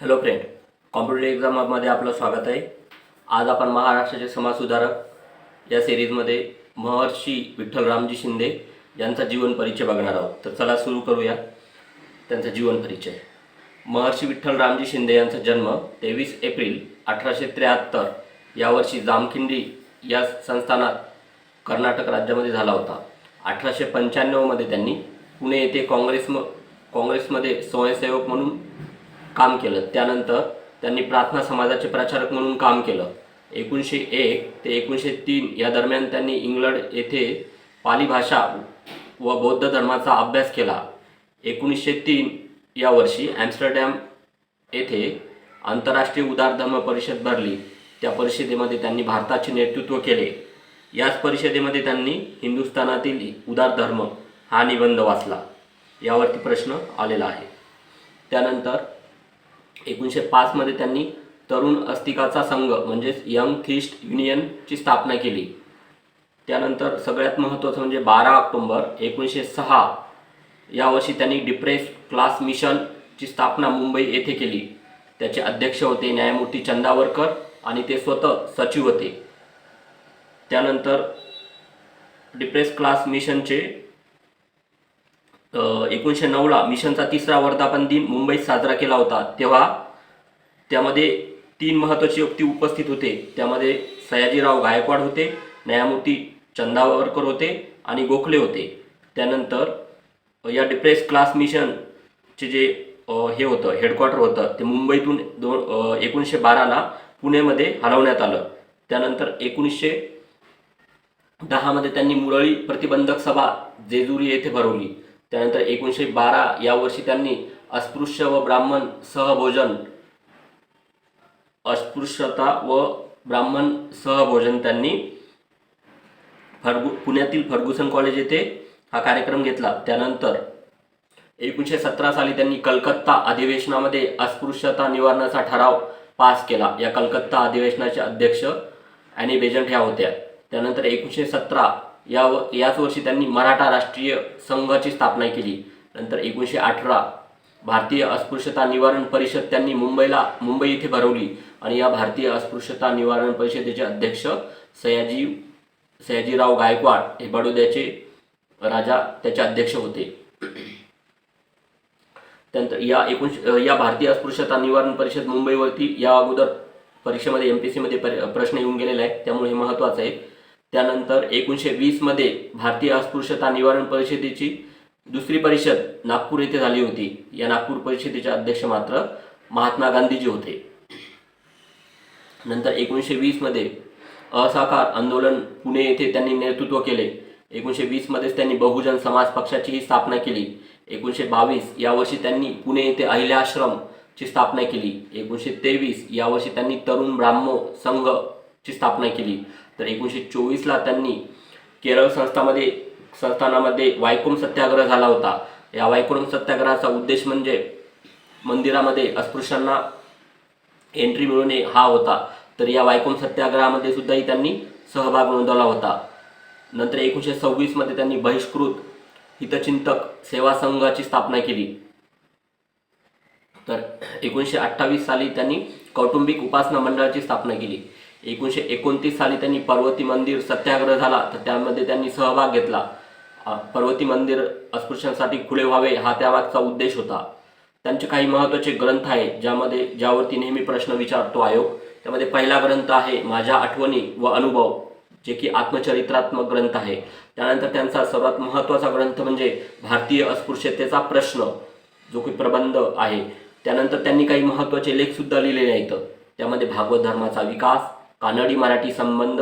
Hello friend computer एक्झाममध्ये आपलं स्वागत आहे. आज आपण महाराष्ट्राचे समाजसुधारक या सिरीजमध्ये महर्षी विठ्ठल रामजी शिंदे यांचा जीवन परिचय बघणार आहोत. तर चला सुरू करूया त्यांचा जीवन परिचय. महर्षी विठ्ठल रामजी शिंदे यांचा जन्म तेवीस एप्रिल अठराशे त्र्याहत्तर यावर्षी जामखिंडी या संस्थानात कर्नाटक राज्यामध्ये झाला होता. अठराशे पंच्याण्णवमध्ये त्यांनी पुणे येथे काँग्रेस काँग्रेसमध्ये स्वयंसेवक म्हणून काम केलं. त्यानंतर त्यांनी प्रार्थना समाजाचे प्रचारक म्हणून काम केलं. एकोणीसशे एक ते एकोणीसशे तीन या दरम्यान त्यांनी इंग्लंड येथे पाली भाषा व बौद्ध धर्माचा अभ्यास केला. एकोणीसशे तीन या वर्षी ॲम्स्टरडॅम येथे आंतरराष्ट्रीय उदार धर्म परिषद भरली. त्या परिषदेमध्ये त्यांनी भारताचे नेतृत्व केले. याच परिषदेमध्ये त्यांनी हिंदुस्थानातील उदार धर्म हा निबंध वाचला. यावरती प्रश्न आलेला आहे. त्यानंतर एकोणीसशे पाचमध्ये त्यांनी तरुण अस्तिकाचा संघ म्हणजेच यंग थिस्ट युनियनची स्थापना केली. त्यानंतर सगळ्यात महत्त्वाचं म्हणजे बारा ऑक्टोंबर एकोणीसशे सहा यावर्षी त्यांनी डिप्रेस क्लास मिशनची स्थापना मुंबई येथे केली. त्याचे अध्यक्ष होते न्यायमूर्ती चंदावरकर आणि ते स्वतः सचिव होते. त्यानंतर डिप्रेस क्लास मिशनचे एकोणीसशे नऊला मिशनचा तिसरा वर्धापन दिन मुंबईत साजरा केला होता. तेव्हा त्यामध्ये तीन महत्त्वाचे व्यक्ती उपस्थित होते. त्यामध्ये सयाजीराव गायकवाड होते न्यायमूर्ती चंदावरकर होते आणि गोखले होते. त्यानंतर या डिप्रेस क्लास मिशनचे जे हे होतं हेडक्वार्टर होतं ते मुंबईतून दोन एकोणीसशे बाराला पुणेमध्ये हलवण्यात आलं. त्यानंतर एकोणीसशे दहामध्ये त्यांनी मुरळी प्रतिबंधक सभा जेजुरी येथे भरवली. त्यानंतर एकोणीसशे बारा या वर्षी त्यांनी अस्पृश्य व ब्राह्मण सहभोजन अस्पृश्यता व ब्राह्मण सहभोजन त्यांनी फर्गु पुण्यातील फर्ग्युसन कॉलेज येथे हा कार्यक्रम घेतला. त्यानंतर एकोणीसशे सतरा साली त्यांनी कलकत्ता अधिवेशनामध्ये अस्पृश्यता निवारणाचा ठराव पास केला. या कलकत्ता अधिवेशनाचे अध्यक्ष अॅनी बेजंट ह्या होत्या. त्यानंतर एकोणीसशे सतरा या व याच वर्षी त्यांनी मराठा राष्ट्रीय संघाची स्थापना केली. नंतर एकोणीसशे अठरा भारतीय अस्पृश्यता निवारण परिषद त्यांनी मुंबईला मुंबई येथे भरवली. आणि या भारतीय अस्पृश्यता निवारण परिषदेचे अध्यक्ष सयाजी सयाजीराव गायकवाड हे बडोद्याचे राजा त्याचे अध्यक्ष होते. त्यानंतर या एकोणीस या भारतीय अस्पृश्यता निवारण परिषद मुंबईवरती या अगोदर परीक्षेमध्ये एम पी सीमध्ये प्रश्न येऊन गेलेला आहे त्यामुळे हे महत्त्वाचं आहे. त्यानंतर एकोणीसशे वीसमध्ये भारतीय अस्पृश्यता निवारण परिषदेची दुसरी परिषद नागपूर येथे झाली होती. या नागपूर परिषदेचे अध्यक्ष मात्र महात्मा गांधीजी होते. नंतर एकोणीसशे वीसमध्ये असहकार आंदोलन पुणे येथे त्यांनी नेतृत्व केले. एकोणीसशे वीसमध्येच त्यांनी बहुजन समाज पक्षाचीही स्थापना केली. एकोणीसशे बावीस यावर्षी त्यांनी पुणे येथे अहिल्याश्रमची स्थापना केली. एकोणीसशे तेवीस यावर्षी त्यांनी तरुण ब्राह्मो संघची स्थापना केली. तर एकोणीसशे चोवीसला त्यांनी केरळ संस्थामध्ये संस्थानामध्ये वायकोम सत्याग्रह झाला होता. या वायकोम सत्याग्रहाचा उद्देश म्हणजे मंदिरामध्ये अस्पृश्यांना एंट्री मिळवणे हा होता. तर या वायकोम सत्याग्रहामध्ये सुद्धाही त्यांनी सहभाग नोंदवला होता. नंतर एकोणीसशे सव्वीसमध्ये त्यांनी बहिष्कृत हितचिंतक सेवा संघाची स्थापना केली. तर एकोणीसशे अठ्ठावीस साली त्यांनी कौटुंबिक उपासना मंडळाची स्थापना केली. एकोणीसशे एकोणतीस साली त्यांनी पर्वती मंदिर सत्याग्रह झाला तर त्यामध्ये त्यांनी सहभाग घेतला. पर्वती मंदिर अस्पृश्यांसाठी खुले व्हावे हा त्यामागचा उद्देश होता. त्यांचे काही महत्त्वाचे ग्रंथ आहे ज्यामध्ये ज्यावरती नेहमी प्रश्न विचारतो आयोग. त्यामध्ये पहिला ग्रंथ आहे माझ्या आठवणी व अनुभव जे की आत्मचरित्रात्मक ग्रंथ आहे. त्यानंतर त्यांचा सर्वात महत्त्वाचा ग्रंथ म्हणजे भारतीय अस्पृश्यतेचा प्रश्न जो की प्रबंध आहे. त्यानंतर त्यांनी काही महत्त्वाचे लेखसुद्धा लिहिलेले आहेत. त्यामध्ये भागवत धर्माचा विकास कानडी मराठी संबंध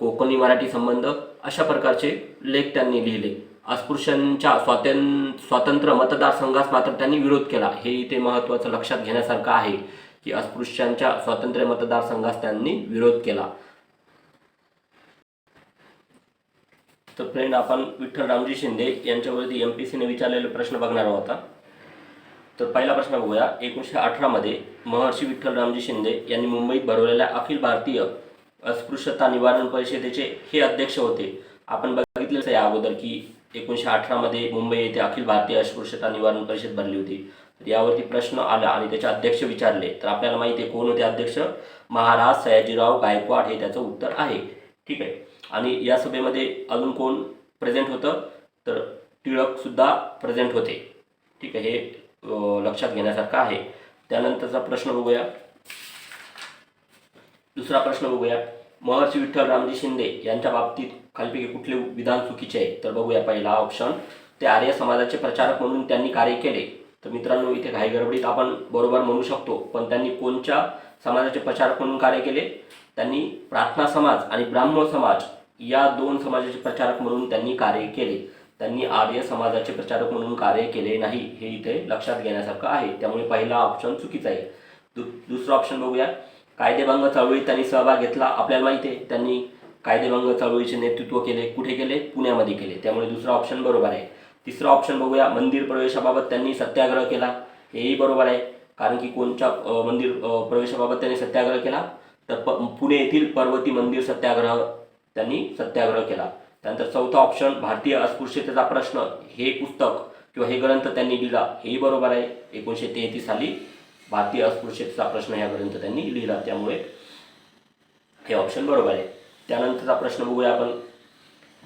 कोकणी मराठी संबंध अशा प्रकारचे लेख त्यांनी लिहिले. अस्पृश्यांच्या स्वातं स्वातंत्र्य मतदारसंघास मात्र त्यांनी विरोध केला. हे इथे महत्त्वाचं लक्षात घेण्यासारखं आहे की अस्पृश्यांच्या स्वातंत्र्य मतदारसंघास त्यांनी विरोध केला. तर फ्रेंड आपण विठ्ठल रामजी शिंदे यांच्यावरती एम पी सीने विचारलेला प्रश्न बघणार होता तर पहिला प्रश्न बघूया. एकोणीसशे अठरामध्ये महर्षी विठ्ठल रामजी शिंदे यांनी मुंबईत भरवलेल्या अखिल भारतीय अस्पृश्यता निवारण परिषदेचे हे अध्यक्ष होते. आपण बघितलेच आहे अगोदर की एकोणीसशे अठरामध्ये मुंबई येथे अखिल भारतीय अस्पृश्यता निवारण परिषद भरली होती. तर यावरती प्रश्न आला आणि त्याचे अध्यक्ष विचारले. तर आपल्याला माहिती आहे कोण होते अध्यक्ष? महाराज सयाजीराव गायकवाड हे त्याचं उत्तर आहे. ठीक आहे? आणि या सभेमध्ये अजून कोण प्रेझेंट होतं? तर टिळकसुद्धा प्रेझेंट होते. ठीक आहे? हे लक्षात घेण्यासारखा आहे. त्यानंतरचा प्रश्न बघूया. दुसरा प्रश्न बघूया. महर्षी विठ्ठल रामजी शिंदे यांच्या बाबतीत खालपैकी कुठले विधान चुकीचे आहे? तर बघूया पहिला ऑप्शन ते आर्य समाजाचे प्रचारक म्हणून त्यांनी कार्य केले. तर मित्रांनो इथे घाई गडबडीत आपण बरोबर म्हणू शकतो पण त्यांनी कोणत्या समाजाचे प्रचारक म्हणून कार्य केले? त्यांनी प्रार्थना समाज आणि ब्राह्मण समाज या दोन समाजाचे प्रचारक म्हणून त्यांनी कार्य केले. त्यांनी आर्य समाजाचे प्रचारक म्हणून कार्य केले नाही हे इथे लक्षात घेण्यासारखं आहे. त्यामुळे पहिला ऑप्शन चुकीचा आहे. दु दुसरा ऑप्शन बघूया. कायदेभंग चळवळीत त्यांनी सहभाग घेतला. आपल्याला माहिती आहे त्यांनी कायदेभंग चळवळीचे नेतृत्व केले. कुठे केले? पुण्यामध्ये केले. त्यामुळे दुसरा ऑप्शन बरोबर आहे. तिसरा ऑप्शन बघूया. मंदिर प्रवेशाबाबत त्यांनी सत्याग्रह केला. हेही बरोबर आहे. कारण की कोणत्या मंदिर प्रवेशाबाबत त्यांनी सत्याग्रह केला? तर प पुणे येथील पर्वती मंदिर सत्याग्रह त्यांनी सत्याग्रह केला. त्यानंतर चौथा ऑप्शन भारतीय अस्पृश्यतेचा प्रश्न. हे पुस्तक किंवा हे ग्रंथ त्यांनी लिहिला हेही बरोबर आहे. एकोणीसशे तेहतीस साली भारतीय अस्पृश्यतेचा प्रश्न हा ग्रंथ त्यांनी लिहिला त्यामुळे हे ऑप्शन बरोबर आहे. त्यानंतरचा प्रश्न बघूया आपण.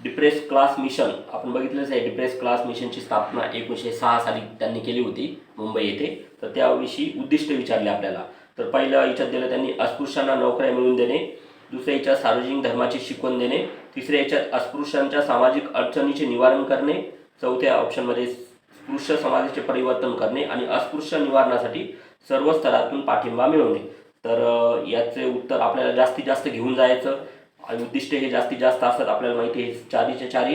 डिप्रेस क्लास मिशन आपण बघितलंच आहे डिप्रेस क्लास मिशनची स्थापना एकोणीसशे सहा साली त्यांनी केली होती मुंबई येथे. तर त्याविषयी उद्दिष्ट विचारले आपल्याला. तर पहिलं याच्यात दिलं त्यांनी अस्पृश्यांना नोकऱ्या मिळवून देणे. दुसऱ्या याच्यात सार्वजनिक धर्माची शिकवण देणे तिसऱ्या याच्यात अस्पृश्यांच्या सामाजिक अडचणीचे निवारण करणे चौथ्या ऑप्शनमध्ये स्पृश्य समाजाचे परिवर्तन करणे आणि अस्पृश्य निवारणासाठी सर्व स्तरातून पाठिंबा मिळवणे. तर याचे उत्तर आपल्याला जास्तीत जास्त घेऊन जायचं. आणि उद्दिष्ट हे जास्तीत जास्त असतात आपल्याला माहिती आहे चारीच्या चारी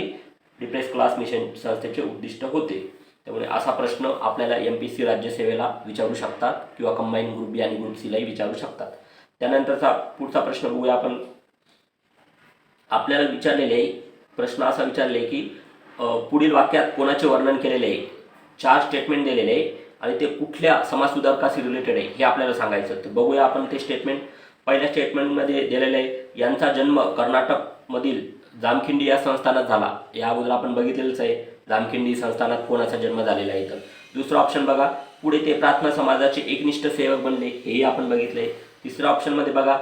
डिप्रेस क्लास मिशन संस्थेचे उद्दिष्ट होते. त्यामुळे असा प्रश्न आपल्याला एम पी सी राज्यसेवेला विचारू शकतात किंवा कंबाईन ग्रुप बी आणि ग्रुप सीलाही विचारू शकतात. त्यानंतरचा पुढचा प्रश्न बघूया आपण. आपल्याला विचारलेले आहे प्रश्न असा विचारले की पुढील वाक्यात कोणाचे वर्णन केलेले आहे? चार स्टेटमेंट दिलेले आहे आणि ते कुठल्या समाजसुधारकाशी रिलेटेड आहे हे आपल्याला सांगायचं तर बघूया आपण ते स्टेटमेंट पहिल्या स्टेटमेंटमध्ये दिलेलं आहे यांचा जन्म कर्नाटकमधील जामखिंडी या संस्थानात झाला. या अगोदर आपण बघितलेलंच आहे जामखिंडी संस्थानात कोणाचा जन्म झालेला आहे. तर दुसरं ऑप्शन बघा पुढे ते प्रार्थना समाजाचे एकनिष्ठ सेवक बनले. हेही आपण बघितले तिसऱ्या ऑप्शनमध्ये बघा.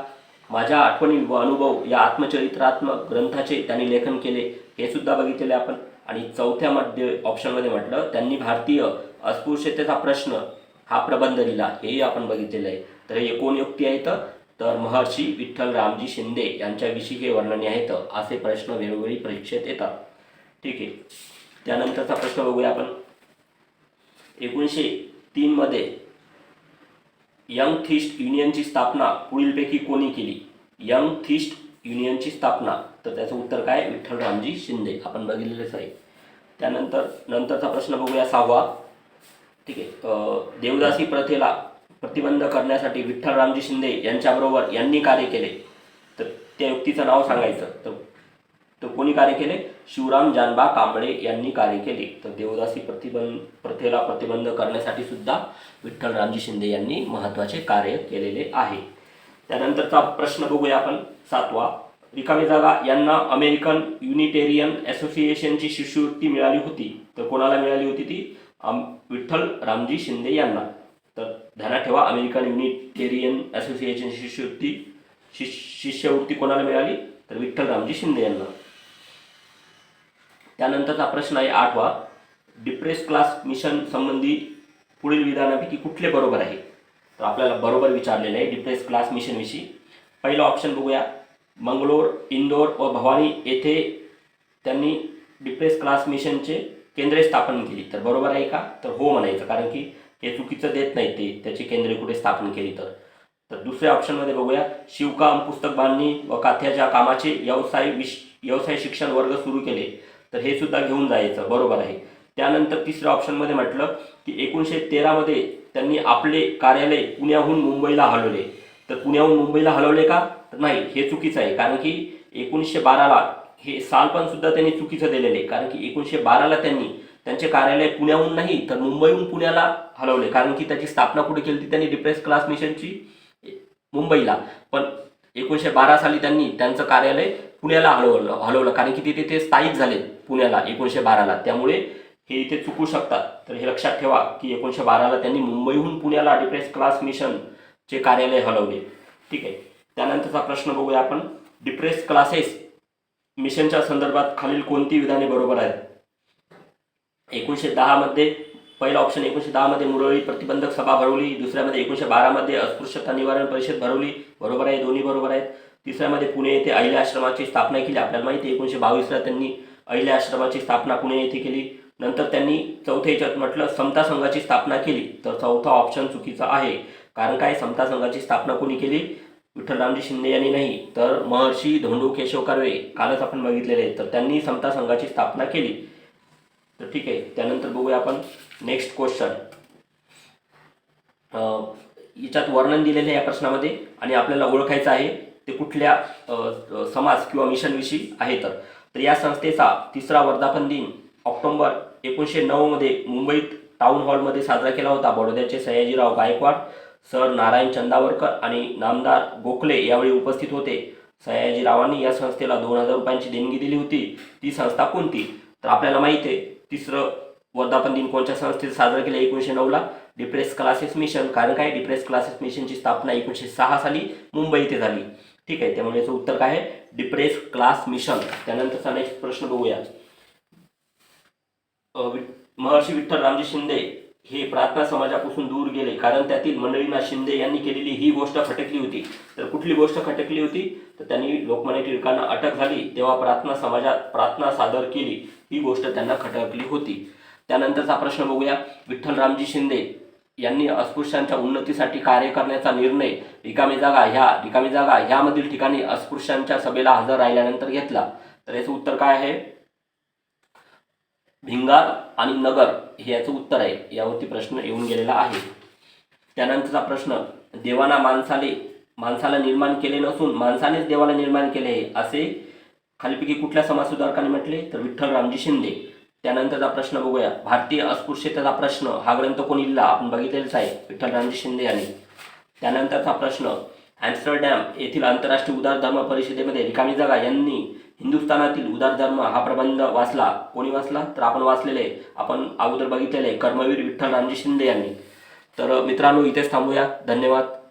माझ्या आठवणी व अनुभव या आत्मचरित्रात्मक ग्रंथाचे त्यांनी लेखन केले. हे सुद्धा बघितलेले आपण. आणि चौथ्यामध्ये ऑप्शनमध्ये म्हटलं त्यांनी भारतीय अस्पृश्यतेचा प्रश्न हा प्रबंध लिहिला हेही आपण बघितलेलं आहे. तर हे कोण युक्ती आहेत? तर महर्षी विठ्ठल रामजी शिंदे यांच्याविषयी हे वर्णने आहेत. असे प्रश्न वेळोवेळी परीक्षेत येतात. ठीक आहे. त्यानंतरचा प्रश्न बघूया आपण. एकोणीसशे तीनमध्ये यंग थिस्ट युनियनची स्थापना पुढीलपैकी कोणी केली? यंग थिस्ट युनियनची स्थापना. तर त्याचं उत्तर काय? विठ्ठल रामजी शिंदे. आपण बघितलेलंच आहे. त्यानंतर नंतरचा प्रश्न बघूया सहावा. ठीक आहे. देवदासी प्रथेला प्रतिबंध करण्यासाठी विठ्ठल रामजी शिंदे यांच्याबरोबर यांनी कार्य केले. तर त्या युक्तीचं नाव सांगायचं. तर तर कोणी कार्य केले? शिवराम जानबा कांबळे यांनी कार्य केले. तर देवदासी प्रतिबंध प्रथेला प्रतिबंध करण्यासाठी सुद्धा विठ्ठल रामजी शिंदे यांनी महत्त्वाचे कार्य केलेले आहे. त्यानंतरचा प्रश्न बघूया आपण सातवा. रिकामी जागा यांना अमेरिकन युनिटेरियन असोसिएशनची शिष्यवृत्ती मिळाली होती. तर कोणाला मिळाली होती ती? विठ्ठल रामजी शिंदे यांना. तर ध्यानात ठेवा अमेरिकन युनिटेरियन असोसिएशनची शिष्यवृत्ती शिष्य शिष्यवृत्ती कोणाला मिळाली? तर विठ्ठल रामजी शिंदे यांना. त्यानंतरचा प्रश्न आहे आठवा. डिप्रेस क्लास मिशन संबंधी पुढील विधानापैकी कुठले बरोबर आहे? तर आपल्याला बरोबर विचारलेलं आहे डिप्रेस क्लास मिशनविषयी पहिलं ऑप्शन बघूया. मंगलोर इंदोर व भवानी येथे त्यांनी डिप्रेस क्लास मिशनचे केंद्रे स्थापन केली. तर बरोबर आहे का? तर हो म्हणायचं कारण की हे चुकीचं देत नाही ते. त्याची केंद्रे कुठे स्थापन केली तर. तर दुसऱ्या ऑप्शनमध्ये बघूया. शिवकाम पुस्तक बांधणी व काथ्याच्या कामाचे व्यवसाय विश व्यवसाय शिक्षण वर्ग सुरू केले. तर हे सुद्धा घेऊन जायचं बरोबर आहे. त्यानंतर तिसऱ्या ऑप्शनमध्ये म्हटलं की एकोणीसशे तेरामध्ये त्यांनी आपले कार्यालय पुण्याहून मुंबईला हलवले. तर पुण्याहून मुंबईला हलवले का? तर नाही हे चुकीचं आहे. कारण की एकोणीसशे बाराला हे साल पण सुद्धा त्यांनी चुकीचं दिलेलं आहे. कारण की एकोणीसशे बाराला त्यांनी त्यांचे कार्यालय पुण्याहून नाही तर मुंबईहून पुण्याला हलवले. कारण की त्याची स्थापना कुठे केली होती? त्यांनी डिप्रेस क्लास मिशनची मुंबईला. पण एकोणीसशे बारा साली त्यांनी त्यांचं कार्यालय पुण्याला हलवलं हलवलं कारण की ते तिथे स्थायिक झाले पुण्याला एकोणीसशे बाराला. त्यामुळे हे इथे चुकू शकतात. तर हे लक्षात ठेवा की एकोणीसशे बाराला त्यांनी मुंबईहून पुण्याला डिप्रेस क्लास मिशनचे कार्यालय हलवले. ठीक आहे? त्यानंतरचा प्रश्न बघूया आपण. डिप्रेस क्लासेस मिशनच्या संदर्भात खालील कोणती विधाने बरोबर आहेत? एकोणीसशे दहामध्ये पहिला ऑप्शन एकोणीसशे दहामध्ये मुरळी प्रतिबंधक सभा भरवली. दुसऱ्यामध्ये एकोणीसशे बारामध्ये अस्पृश्यता निवारण परिषद भरवली. बरोबर आहे? दोन्ही बरोबर आहेत. तिसऱ्यामध्ये पुणे येथे अहिल्या आश्रमाची स्थापना केली. आपल्याला माहिती आहे एकोणीसशे बावीसला त्यांनी अहिल्या आश्रमाची स्थापना पुणे येथे केली. नंतर त्यांनी चौथ्या याच्यात म्हटलं समता संघाची स्थापना केली. तर चौथा ऑप्शन चुकीचा आहे. कारण काय? समता संघाची स्थापना कोणी केली? विठ्ठलरामजी शिंदे यांनी नाही. तर महर्षी धोंडू केशव कर्वे. कालच आपण बघितलेले. आहे तर त्यांनी समता संघाची स्थापना केली. तर ठीक आहे. त्यानंतर बघूया आपण नेक्स्ट क्वेश्चन याच्यात वर्णन दिलेलं आहे या प्रश्नामध्ये. आणि आपल्याला ओळखायचं आहे ते कुठल्या समाज किंवा मिशनविषयी आहे तर. तर या संस्थेचा तिसरा वर्धापन दिन ऑक्टोबर एकोणीसशे नऊमध्ये मुंबईत टाउन हॉलमध्ये साजरा केला होता. बडोद्याचे सयाजीराव गायकवाड सर नारायण चंदावरकर आणि नामदार गोखले यावेळी उपस्थित होते. सयाजीरावांनी या संस्थेला दोन हजार रुपयांची देणगी दिली होती. ती संस्था कोणती? तर आपल्याला माहिती आहे तिसरं वर्धापन दिन कोणत्या संस्थेत साजरा केला? एकोणीसशे नऊला डिप्रेस क्लासेस मिशन. कारण काय? डिप्रेस क्लासेस मिशनची स्थापना एकोणीसशे सहा साली मुंबई इथे झाली. ठीक आहे त्यामुळे याचं उत्तर काय आहे? डिप्रेस क्लास मिशन त्यानंतरचा नेक्स्ट प्रश्न बघूया. महर्षी विठ्ठल रामजी शिंदे हे प्रार्थना समाजापासून दूर गेले. कारण त्यातील मंडळींना शिंदे यांनी केलेली ही गोष्ट खटकली होती. तर कुठली गोष्ट खटकली होती? तर त्यांनी लोकमान्य टिळकांना अटक झाली. तेव्हा प्रार्थना समाजात प्रार्थना सादर केली. ही गोष्ट त्यांना खटकली होती. त्यानंतरचा प्रश्न बघूया. विठ्ठल रामजी शिंदे यांनी अस्पृश्यांच्या उन्नतीसाठी कार्य करण्याचा निर्णय रिकामी जागा ह्या रिकामी जागा ह्यामधील ठिकाणी अस्पृश्यांच्या सभेला हजर राहिल्यानंतर घेतला. तर याचं उत्तर काय आहे? भिंगार आणि नगर हे याचं उत्तर आहे. यावरती प्रश्न येऊन गेलेला आहे. त्यानंतरचा प्रश्न देवाना माणसाले माणसाला निर्माण केले नसून माणसानेच देवाला निर्माण केले आहे असे खालीपैकी कुठल्या समाजसुधारकाने म्हटले? तर विठ्ठल रामजी शिंदे. त्यानंतरचा प्रश्न बघूया. भारतीय अस्पृश्यतेचा प्रश्न हा ग्रंथ कोणी लिहिला? आपण बघितलेलाच आहे विठ्ठल रामजी शिंदे यांनी. त्यानंतरचा प्रश्न ॲम्स्टरडॅम येथील आंतरराष्ट्रीय उदार धर्म परिषदेमध्ये रिकामी जागा यांनी हिंदुस्थानातील उदार धर्म हा प्रबंध वाचला. कोणी वाचला? तर आपण वाचलेले आपण अगोदर बघितलेले कर्मवीर विठ्ठल रामजी शिंदे यांनी. तर मित्रांनो इथेच थांबूया. धन्यवाद.